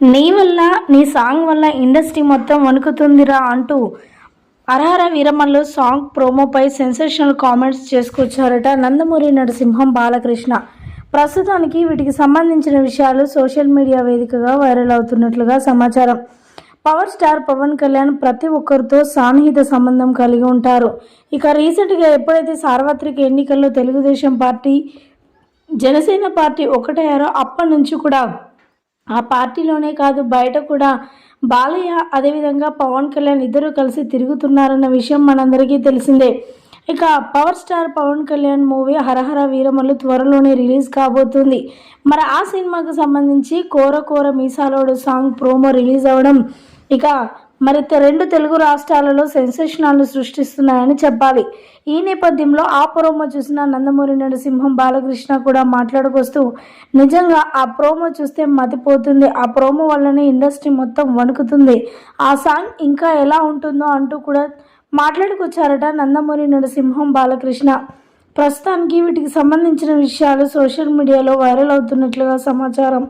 నీ వల్ల నీ సాంగ్ వల్ల ఇండస్ట్రీ మొత్తం వణుకుతుందిరా అంటూ అరహర వీరమల్లు సాంగ్ ప్రోమోపై సెన్సేషనల్ కామెంట్స్ చేసుకొచ్చారట నందమూరి నరసింహం బాలకృష్ణ. ప్రస్తుతానికి వీటికి సంబంధించిన విషయాలు సోషల్ మీడియా వేదికగా వైరల్ అవుతున్నట్లుగా సమాచారం. పవర్ స్టార్ పవన్ కళ్యాణ్ ప్రతి ఒక్కరితో సాన్నిహిత సంబంధం కలిగి ఉంటారు. ఇక రీసెంట్గా ఎప్పుడైతే సార్వత్రిక ఎన్నికల్లో తెలుగుదేశం పార్టీ జనసేన పార్టీ ఒకటయ్యారో అప్పటి నుంచి కూడా ఆ పార్టీలోనే కాదు బయట కూడా. బాలయ్య అదేవిధంగా పవన్ కళ్యాణ్ ఇద్దరు కలిసి తిరుగుతున్నారన్న విషయం మనందరికీ తెలిసిందే. ఇక power star Pawan Kalyan movie Harihara Veeramallu త్వరలోనే రిలీజ్ కాబోతుంది. మరి ఆ సినిమాకు సంబంధించి కోర కోర మీసాలోడు సాంగ్ ప్రోమో రిలీజ్ అవ్వడం ఇక మరి రెండు తెలుగు రాష్ట్రాలలో సెన్సేషనాలను సృష్టిస్తున్నాయని చెప్పాలి. ఈ నేపథ్యంలో ఆ ప్రోమో చూసిన నందమూరి నరసింహం బాలకృష్ణ కూడా మాట్లాడుకొస్తూ నిజంగా ఆ ప్రోమో చూస్తే మతిపోతుంది. ఆ ప్రోమో వల్లనే ఇండస్ట్రీ మొత్తం వణుకుతుంది. ఆ సాంగ్ ఇంకా ఎలా ఉంటుందో అంటూ కూడా మాట్లాడుకొచ్చారట నందమూరి నరసింహం బాలకృష్ణ. ప్రస్తుతానికి వీటికి సంబంధించిన విషయాలు సోషల్ మీడియాలో వైరల్ అవుతున్నట్లుగా సమాచారం.